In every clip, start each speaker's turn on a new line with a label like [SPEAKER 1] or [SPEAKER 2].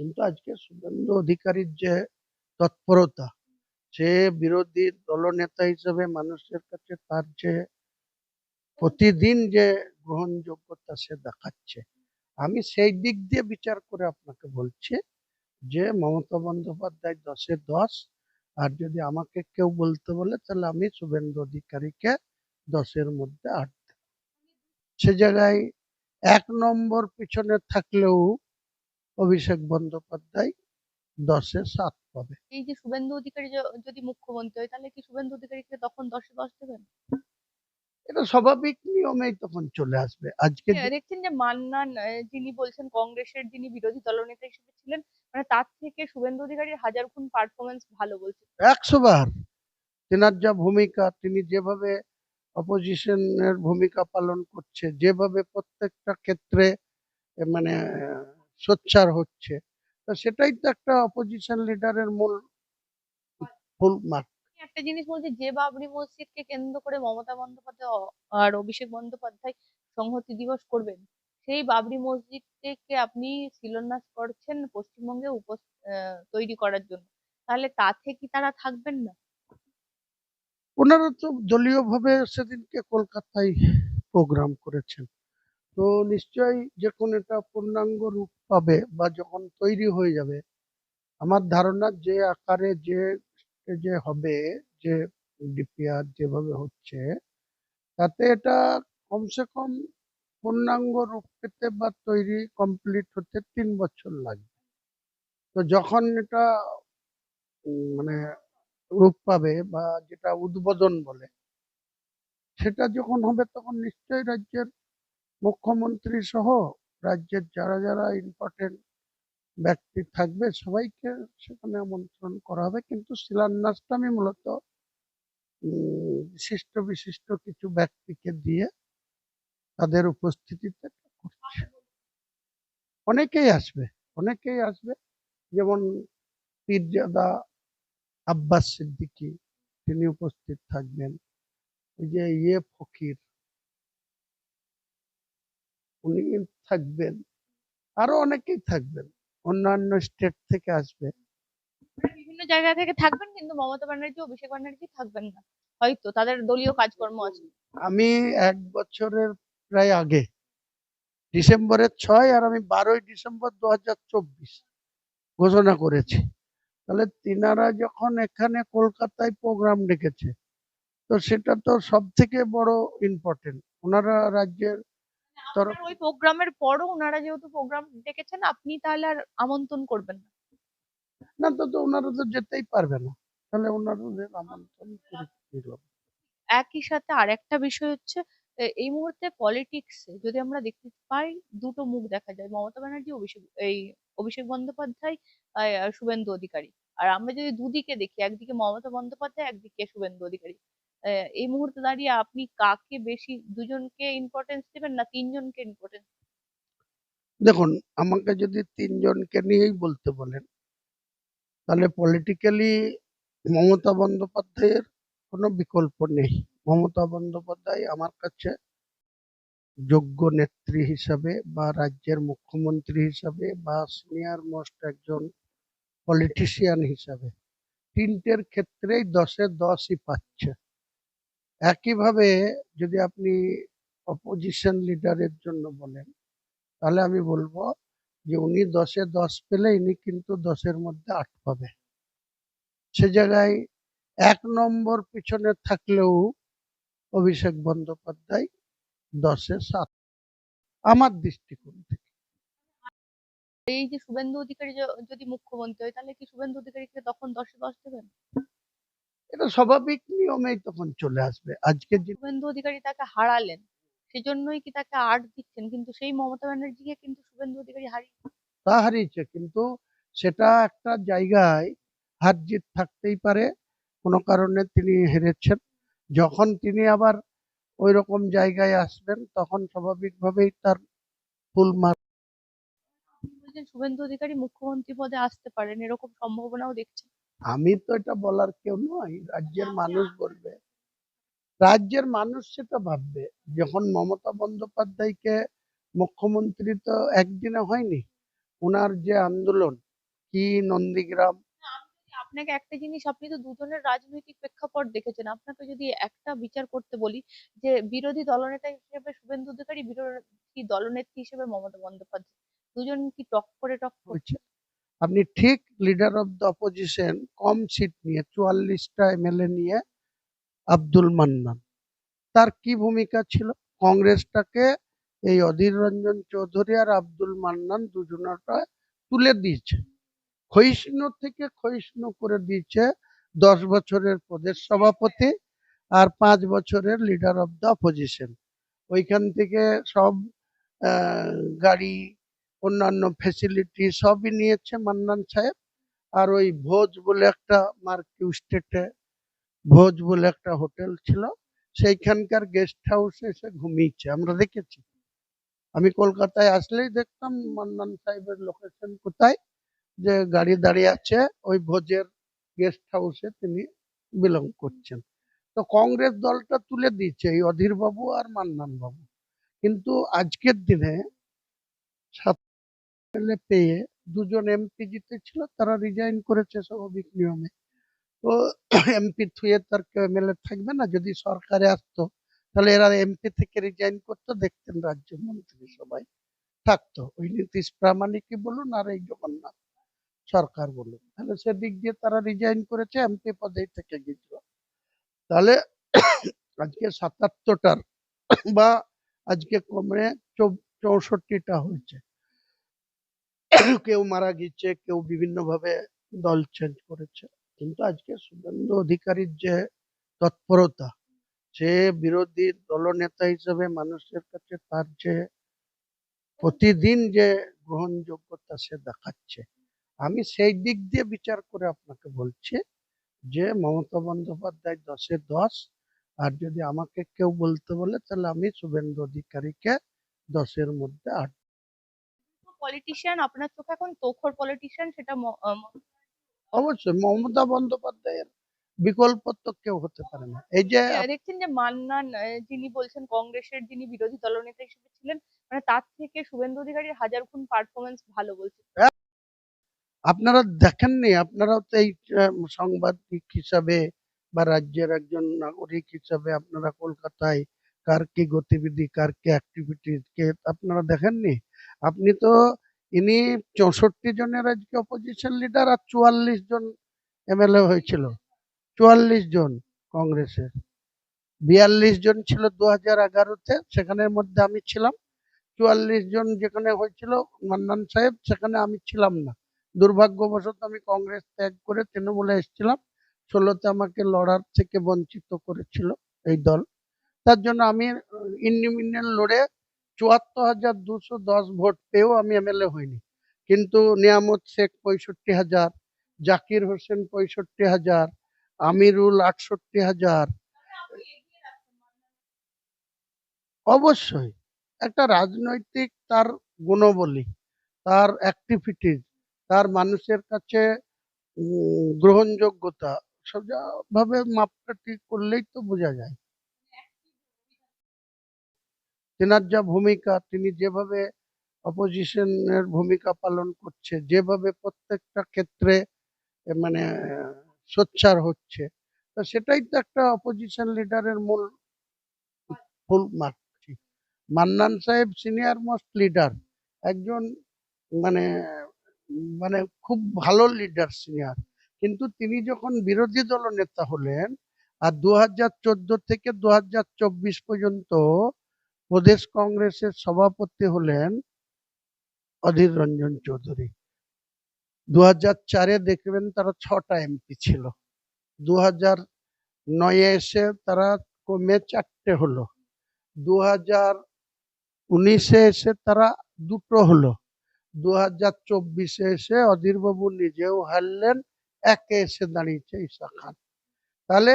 [SPEAKER 1] কিন্তু আজকে শুভেন্দু অধিকারীর যে তৎপরতা, সে বিরোধী দলনেতা হিসেবে মানুষের কাছে তার যে প্রতিদিন যে গ্রহণযোগ্যতা সে দেখাচ্ছে, আমি সেই দিক দিয়ে বিচার করে আপনাকে বলছি যে মমতা বন্দ্যোপাধ্যায় দশে দশ, আর যদি আমাকে কেউ বলতে বলে তাহলে আমি শুভেন্দু অধিকারীকে দশের মধ্যে আট। সে জায়গায় এক নম্বর পিছনে থাকলেও অভিষেক বন্দ্যোপাধ্যায় দশে সাত পাবে
[SPEAKER 2] এই যে শুভেন্দু অধিকারী যদি মুখ্যমন্ত্রী হয় তাহলে কি শুভেন্দু অধিকারীকে তখন দশে দশ দেবেন?
[SPEAKER 1] এটা স্বাভাবিক নিয়মেই তখন চলে আসবে। আজকে
[SPEAKER 2] হ্যাঁ, দেখছেন যে মান্নান যিনি বলছেন কংগ্রেসের যিনি বিরোধী দলনেতা হিসেবে ছিলেন মানে তার থেকে শুভেন্দু অধিকারীর হাজার গুণ পারফরমেন্স ভালো বলছে।
[SPEAKER 1] একশো বার। তেনার যা ভূমিকা তিনি যেভাবে অপোজিশনের ভূমিকা পালন করছে যেভাবে প্রত্যেকটা ক্ষেত্রে মানে সোচ্চার হচ্ছে। তো সেটাই তো একটা অপোজিশন লিডারের মূল ফুল মার্ক
[SPEAKER 2] একটা জিনিস বলছি যে বাবরি মসজিদকে কেন্দ্র করে মমতা বন্দ্যোপাধ্যায় আর অভিষেক বন্দ্যোপাধ্যায় সংহতি দিবস করবেন সেই বাবরি মসজিদকে আপনি শিলান্যাস করছেন পশ্চিমবঙ্গে উপ তৈরি করার জন্য। তাহলে তাতে কি তারা থাকবেন না?
[SPEAKER 1] ওনারা তো দলীয়ভাবে সেদিনকে কলকাতায় প্রোগ্রাম করেছেন। তো নিশ্চয়ই যখন এটা পূর্ণাঙ্গ রূপ পাবে বা যখন তৈরি হয়ে যাবে, আমার ধারণা যে আকারে যে যে হবে, যে ডিপিআর যেভাবে হচ্ছে, তাতে এটা কমসে কম পূর্ণাঙ্গ রূপ পেতে বা তৈরি কমপ্লিট হতে তিন বছর লাগবে। তো যখন এটা মানে রূপ পাবে বা যেটা উদ্বোধন বলে, সেটা যখন হবে তখন নিশ্চয়ই রাজ্যের মুখ্যমন্ত্রী সহ রাজ্যের যারা যারা ইম্পর্টেন্ট ব্যক্তি থাকবে সবাইকে সেখানে আমন্ত্রণ করা হবে। কিন্তু শিলান্যাসটা আমি মূলত বিশিষ্ট বিশিষ্ট কিছু ব্যক্তিকে দিয়ে তাদের উপস্থিতিতে অনেকেই আসবে অনেকেই আসবে। যেমন পীরজাদা আব্বাস সিদ্দিকী, তিনি উপস্থিত থাকবেন। এই যে ইয়ে ফকির উনি থাকবেন আরও অনেকেই থাকবেন অন্যান্য স্টেট থেকে আসবে।
[SPEAKER 2] বিভিন্ন জায়গা থেকে থাকবেন কিন্তু মমতা ব্যানার্জি অভিষেক ব্যানার্জি থাকবেন না হয়তো তাদের দলীয় কাজকর্ম আছে।
[SPEAKER 1] আমি এক বছরের প্রায় আগে ডিসেম্বরের ছয় আর আমি বারোই ডিসেম্বর দু হাজার চব্বিশ ঘোষণা করেছি। তাহলে তিনারা যখন এখানে কলকাতায় প্রোগ্রাম ডেকেছে তো সেটা তো সব থেকে বড় ইম্পর্টেন্ট ওনারা রাজ্যের
[SPEAKER 2] আপনার ওই প্রোগ্রামের পরও ওনারা যেহেতু প্রোগ্রাম ডেকেছেন আপনি তাহলে আর আমন্ত্রণ করবেন না?
[SPEAKER 1] না তো তো ওনারা তো যেতেই পারবে না। তাহলে ওনাদের আমন্ত্রণ করে কি লাভ?
[SPEAKER 2] একই সাথে আর একটা বিষয় হচ্ছে এ- এই মুহূর্তে পলিটিক্সে যদি আমরা দেখতে পাই দুটো মুখ দেখা যায়। মমতা ব্যানার্জি অভিষেক এই অভিষেক বন্দ্যোপাধ্যায় আর শুভেন্দু অধিকারী। আর আমরা যদি দুদিকে দেখি একদিকে মমতা বন্দ্যোপাধ্যায় একদিকে শুভেন্দু অধিকারী। এই মুহূর্তে দাঁড়িয়ে আপনি কাকে বেশি, দুজনকে ইম্পর্টেন্স দেবেন না তিনজনকে ইম্পর্টেন্স
[SPEAKER 1] দেখুন, আমাকে যদি তিনজনকে নিয়েই বলতে বলেন, তাহলে পলিটিক্যালি মমতা বন্দ্যোপাধ্যায়ের কোনো বিকল্প নেই। মমতা বন্দ্যোপাধ্যায় আমার কাছে যোগ্য নেত্রী হিসাবে বা রাজ্যের মুখ্যমন্ত্রী হিসাবে বা সিনিয়র মোস্ট একজন পলিটিশিয়ান হিসাবে তিনটের ক্ষেত্রেই দশে দশই পাচ্ছে। একইভাবে যদি আপনি অপোজিশন লিডারের জন্য বলেন, তাহলে আমি বলব যে উনি দশে দশ পেলে ইনি কিন্তু দশের মধ্যে আট পাবে। সে জায়গায় এক নম্বর পিছনে থাকলেও অভিষেক বন্দ্যোপাধ্যায় দশে সাত। আমার দৃষ্টিকোণ। থেকে
[SPEAKER 2] এই যে শুভেন্দু অধিকারী যদি মুখ্যমন্ত্রী হয়, তাহলে কি শুভেন্দু অধিকারীকে তখন দশে দশ দেবেন?
[SPEAKER 1] এটা স্বাভাবিক নিয়মেই তখন চলে আসবে। আজকে
[SPEAKER 2] শুভেন্দু অধিকারী তাকে হারালেন সেজন্যই কি তাকে আট দিচ্ছেন? কিন্তু সেই মমতা ব্যানার্জিকে কিন্তু শুভেন্দু অধিকারী হারিয়ে
[SPEAKER 1] তা হারিয়েছে কিন্তু সেটা একটা জায়গায় হার জিত থাকতেই পারে। কোনো কারণে তিনি হেরেছেন। যখন তিনি আবার ওই রকম জায়গায় আসবেন তখন স্বাভাবিকভাবেই তার ফুল
[SPEAKER 2] বলছেন শুভেন্দু অধিকারী মুখ্যমন্ত্রী পদে আসতে পারেন এরকম সম্ভাবনাও দেখছেন।
[SPEAKER 1] আমি তো এটা বলার কেউ নয় রাজ্যের মানুষ বলবে। রাজ্যের মানুষ সেটা ভাববে। যখন মমতা বন্দ্যোপাধ্যায়কে মুখ্যমন্ত্রী তো একদিনে হয়নি ওনার যে আন্দোলন কি নন্দীগ্রাম?
[SPEAKER 2] আপনাকে একটা জিনিস আপনি তো দুজনের রাজনৈতিক প্রেক্ষাপট দেখেছেন। আপনাকে যদি একটা বিচার করতে বলি যে বিরোধী দলনেতা হিসেবে শুভেন্দু অধিকারী বিরোধী দলনেত্রী হিসেবে মমতা বন্দ্যোপাধ্যায় দুজন কি টক করে টক করছে?
[SPEAKER 1] আপনি ঠিক লিডার অফ দ্য অপোজিশন কম সিট নিয়ে, চুয়াল্লিশটা এমএলএ নিয়ে আব্দুল মান্নান। তার কি ভূমিকা ছিল? কংগ্রেসটাকে এই অধীর রঞ্জন চৌধুরী আর আব্দুল মান্নান দুজনটা তুলে দিয়েছে। ক্ষয়িষ্ণু থেকে ক্ষয়িষ্ণু করে দিয়েছে দশ বছরের প্রদেশ সভাপতি আর পাঁচ বছরের লিডার অফ দ্য অপোজিশন ওইখান থেকে সব গাড়ি অন্যান্য ফেসিলিটি সবই নিয়েছে মান্নান সাহেব। আর ওই ভোজ বলে একটা মার্কিউ স্টেটে ভোজ বলে একটা হোটেল ছিল। সেইখানকার গেস্ট হাউসে এসে ঘুমিয়েছে। আমরা দেখেছি। আমি কলকাতায় আসলেই দেখতাম মান্নান সাহেবের লোকেশন কোথায়, যে গাড়ি দাঁড়িয়ে আছে, ওই ভোজের গেস্ট হাউসে তিনি বিলং করছেন। তো কংগ্রেস দলটা তুলে দিয়েছে, এই অধীর বাবু আর মান্নান বাবু কিন্তু আজকের দিনে পেয়ে দুজন এমপি জিতেছিল, তারা রিজাইন করেছে স্বাভাবিক নিয়মে। তো এমপি থুয়ে তার কেউ এমএলএ থাকবে না, যদি সরকারে আসতো, তাহলে এরা এমপি থেকে রিজাইন করতো, দেখতেন রাজ্য মন্ত্রী সবাই থাকতো। ওই নীতিশ প্রামাণিকই বলুন আর এই জগন্নাথ সরকার বলুন। তাহলে সেদিক দিয়ে তারা রিজাইন করেছে, এমপি পদেই থেকে গেছিল। তাহলে আজকে সাতাত্তরটার বা আজকে কমে চৌষট্টিটা হয়েছে। কেউ মারা গেছে কেউ বিভিন্ন ভাবে দল চেঞ্জ করেছে। কিন্তু আজকে শুভেন্দু অধিকারীর যে তৎপরতা, সে বিরোধী দলনেতা হিসেবে মানুষের কাছে তার যে প্রতিদিন যে গ্রহণযোগ্যতা সে দেখাচ্ছে, আমি সেই দিক দিয়ে বিচার করে আপনাকে বলছি যে মমতা বন্দ্যোপাধ্যায় দশে দশ, আর যদি আমাকে কেউ বলতে বলে তাহলে আমি শুভেন্দু অধিকারীকে দশের মধ্যে আট
[SPEAKER 2] পলিটিশিয়ান আপনার চোখে এখন তোখর পলিটিশিয়ান সেটা
[SPEAKER 1] অবশ্যই মমতা বন্দ্যোপাধ্যায়ের বিকল্প তো কেউ হতে পারে না। এই যে
[SPEAKER 2] দেখছেন যে মান্নান যিনি বলছেন কংগ্রেসের যিনি বিরোধী দলনেতা হিসেবে ছিলেন মানে তার থেকে শুভেন্দু অধিকারীর হাজার গুণ পারফরমেন্স ভালো বলছে।
[SPEAKER 1] আপনারা দেখেননি আপনারাও তো এই সাংবাদিক হিসাবে বা রাজ্যের একজন নাগরিক হিসাবে আপনারা কলকাতায় কার কি গতিবিধি কার কি অ্যাক্টিভিটিস কে আপনারা দেখেননি? আপনি তো ইনি চৌষট্টি জনের আজকে অপোজিশন লিডার আর চুয়াল্লিশ জন এমএলএ হয়েছিল। চুয়াল্লিশ জন কংগ্রেসের। বিয়াল্লিশ জন ছিল দু হাজার এগারোতে, সেখানের মধ্যে আমি ছিলাম। চুয়াল্লিশ জন যেখানে হয়েছিল মান্নান সাহেব, সেখানে আমি ছিলাম না। দুর্ভাগ্যবশত আমি কংগ্রেস ত্যাগ করে তৃণমূলে এসেছিলাম। ষোলোতে আমাকে লড়ার থেকে বঞ্চিত করেছিল এই দল। তার জন্য আমি ইন্ডিমিনিয়ান লড়ে চুয়াত্তর হাজার দুশো দশ ভোট পেয়েও আমি এমএলএ হইনি। কিন্তু নিয়ামত শেখ পঁয়ষট্টি হাজার, জাকির হোসেন পঁয়ষট্টি হাজার, আমিরুল আটষট্টি হাজার। অবশ্যই একটা রাজনৈতিক তার গুণবলী, তার অ্যাক্টিভিটিস তার মানুষের কাছে গ্রহণযোগ্যতা, সব যা- ভাবে মাপকাঠি করলেই তো বোঝা যায়। তেনার যা ভূমিকা, তিনি যেভাবে অপোজিশনের ভূমিকা পালন করছে, যেভাবে প্রত্যেকটা ক্ষেত্রে মানে সোচ্চার হচ্ছে, তো সেটাই তো একটা অপোজিশন লিডারের মূল ফুল মার্কছি মান্নান সাহেব সিনিয়র মোস্ট লিডার একজন মানে মানে খুব ভালো লিডার সিনিয়র কিন্তু তিনি যখন বিরোধী দল নেতা হলেন, আর দু হাজার চোদ্দ থেকে দু হাজার চব্বিশ পর্যন্ত প্রদেশ কংগ্রেসের সভাপতি হলেন অধীর রঞ্জন চৌধুরী। দু চারে দেখবেন তারা ছটা এমপি ছিল। দু হাজার নয়ে এসে তারা কমে চারটে হলো। দু হাজার উনিশে এসে তারা দুটো হলো। দু হাজার চব্বিশে এসে অধীরবাবু নিজেও হারলেন, একে এসে দাঁড়িয়েছে ঈশা খান। তাহলে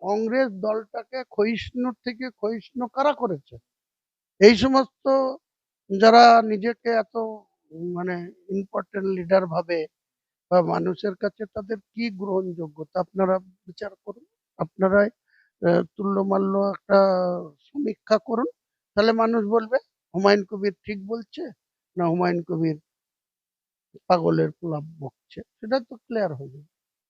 [SPEAKER 1] কংগ্রেস দলটাকে ক্ষয়িষ্ণুর থেকে ক্ষয়িষ্ণু কারা করেছে? এই সমস্ত যারা নিজেকে এত মানে ইম্পর্টেন্ট লিডার ভাবে বা মানুষের কাছে তাদের কি গ্রহণযোগ্যতা? আপনারা বিচার করুন। আপনারাই তুল্যমাল্য একটা সমীক্ষা করুন। তাহলে মানুষ বলবে, হুমায়ুন কবির ঠিক বলছে না হুমায়ুন কবির পাগলের প্রলাপ বকছে? সেটা তো ক্লিয়ার হয়ে যাবে।